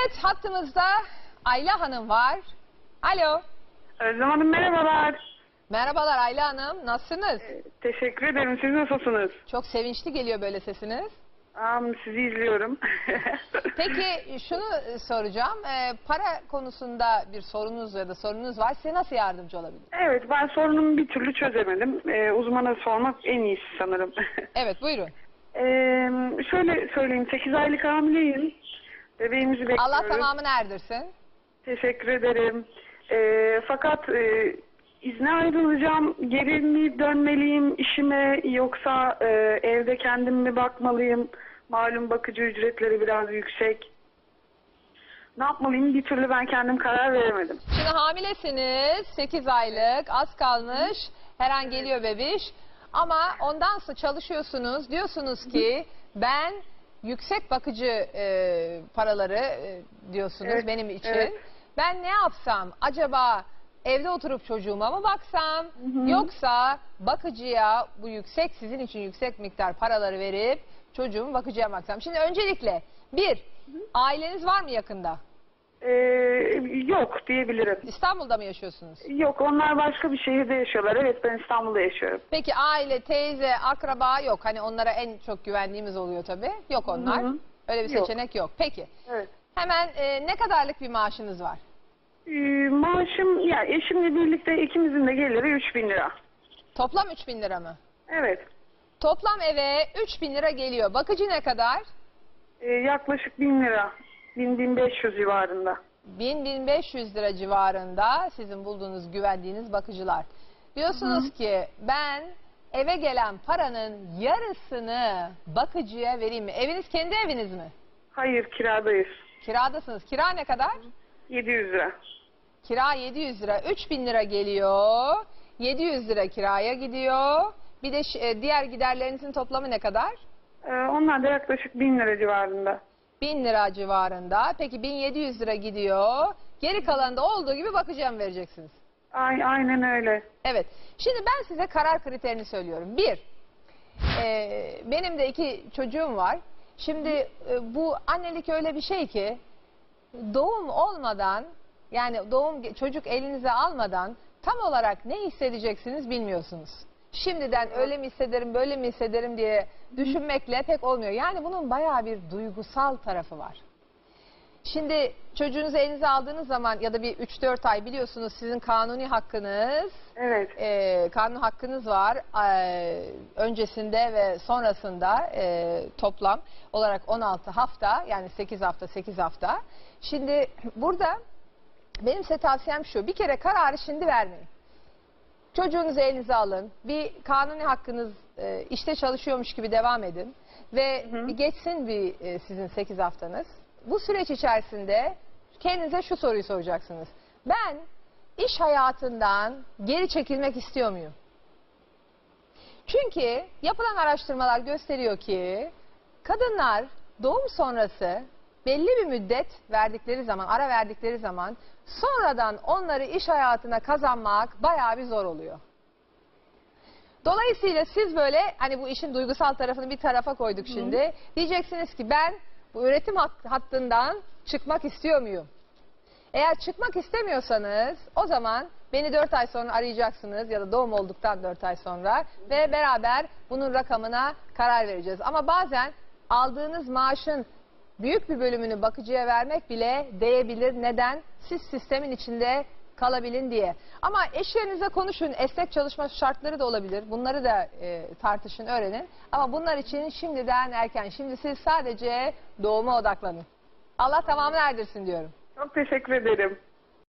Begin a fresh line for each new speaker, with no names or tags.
Evet hattımızda Ayla Hanım var. Alo.
Özlem Hanım merhabalar.
Merhabalar Ayla Hanım. Nasılsınız?
Teşekkür ederim. Siz nasılsınız?
Çok sevinçli geliyor böyle sesiniz.
Am, sizi izliyorum.
Peki şunu soracağım. Ee, para konusunda bir sorunuz ya da sorunuz var. Size nasıl yardımcı olabilir?
evet ben sorunumu bir türlü çözemedim. Ee, uzmana sormak en iyisi sanırım.
Evet buyurun.
Ee, şöyle söyleyeyim. 8 aylık hamileyim. Bebeğimizi bekliyoruz.
Allah tamamını erdirsin.
Teşekkür ederim. Ee, fakat e, izne ayrılacağım. Geri mi dönmeliyim işime yoksa e, evde kendim mi bakmalıyım? Malum bakıcı ücretleri biraz yüksek. Ne yapmalıyım bir türlü ben kendim karar veremedim.
Şimdi hamilesiniz. 8 aylık. Az kalmış. Her an geliyor bebiş. Ama ondan sonra çalışıyorsunuz. Diyorsunuz ki ben yüksek bakıcı e, paraları e, diyorsunuz
Evet,
benim için.
evet.
Ben ne yapsam? Acaba evde oturup çocuğuma mı baksam? Yoksa bakıcıya bu yüksek sizin için yüksek miktar paraları verip çocuğumu bakıcıya baksam? Şimdi öncelikle bir aileniz var mı yakında?
Ee, yok diyebilirim.
İstanbul'da mı yaşıyorsunuz?
Yok onlar başka bir şehirde yaşıyorlar. Evet ben İstanbul'da yaşıyorum.
Peki aile, teyze, akraba yok. Hani onlara en çok güvendiğimiz oluyor tabii. Yok onlar.
Hı hı.
Öyle bir
Yok.
seçenek yok. Peki.
Evet.
Hemen e, ne kadarlık bir maaşınız var?
Ee, maaşım ya eşimle birlikte ikimizin de geliri 3000 lira.
Toplam 3000 lira mı?
Evet.
Toplam eve 3000 lira geliyor. Bakıcı ne kadar?
Ee, yaklaşık 1000 lira. 1000-1500 civarında.
1000-1500 lira civarında sizin bulduğunuz, güvendiğiniz bakıcılar. Diyorsunuz ki ben eve gelen paranın yarısını bakıcıya vereyim mi? Eviniz kendi eviniz mi?
Hayır kiradayız.
Kiradasınız. Kira ne kadar?
700 lira.
Kira 700 lira. 3000 lira geliyor. 700 lira kiraya gidiyor. Bir de e, diğer giderlerinizin toplamı ne kadar?
Ee, onlar da yaklaşık 1000 lira civarında.
1000 lira civarında. Peki 1700 lira gidiyor. Geri kalanı da olduğu gibi bakacağım vereceksiniz.
Ay, aynen öyle.
Evet. Şimdi ben size karar kriterini söylüyorum. Bir, e, benim de iki çocuğum var. Şimdi e, bu annelik öyle bir şey ki doğum olmadan yani doğum çocuk elinize almadan tam olarak ne hissedeceksiniz bilmiyorsunuz. Şimdiden öyle mi hissederim böyle mi hissederim diye düşünmekle pek olmuyor. Yani bunun bayağı bir duygusal tarafı var. Şimdi çocuğunuzu elinize aldığınız zaman ya da bir 3-4 ay biliyorsunuz sizin kanuni hakkınız
Evet.
e, kanun hakkınız var e, öncesinde ve sonrasında e, toplam olarak 16 hafta yani 8 hafta 8 hafta. Şimdi burada benim size tavsiyem şu bir kere kararı şimdi vermeyin. Çocuğunuzu elinize alın. Bir kanuni hakkınız e, işte çalışıyormuş gibi devam edin. Ve bir geçsin bir e, sizin 8 haftanız. Bu süreç içerisinde kendinize şu soruyu soracaksınız. Ben iş hayatından geri çekilmek istiyor muyum? Çünkü yapılan araştırmalar gösteriyor ki kadınlar doğum sonrası belli bir müddet verdikleri zaman, ara verdikleri zaman sonradan onları iş hayatına kazanmak bayağı bir zor oluyor. Dolayısıyla siz böyle hani bu işin duygusal tarafını bir tarafa koyduk şimdi. Diyeceksiniz ki ben bu üretim hat- hattından çıkmak istiyor muyum? Eğer çıkmak istemiyorsanız o zaman beni 4 ay sonra arayacaksınız ya da doğum olduktan 4 ay sonra ve beraber bunun rakamına karar vereceğiz. Ama bazen aldığınız maaşın büyük bir bölümünü bakıcıya vermek bile değebilir. Neden? Siz sistemin içinde kalabilin diye. Ama eşlerinizle konuşun. Esnek çalışma şartları da olabilir. Bunları da e, tartışın, öğrenin. Ama bunlar için şimdiden erken. Şimdi siz sadece doğuma odaklanın. Allah tamamını erdirsin diyorum.
Çok teşekkür ederim.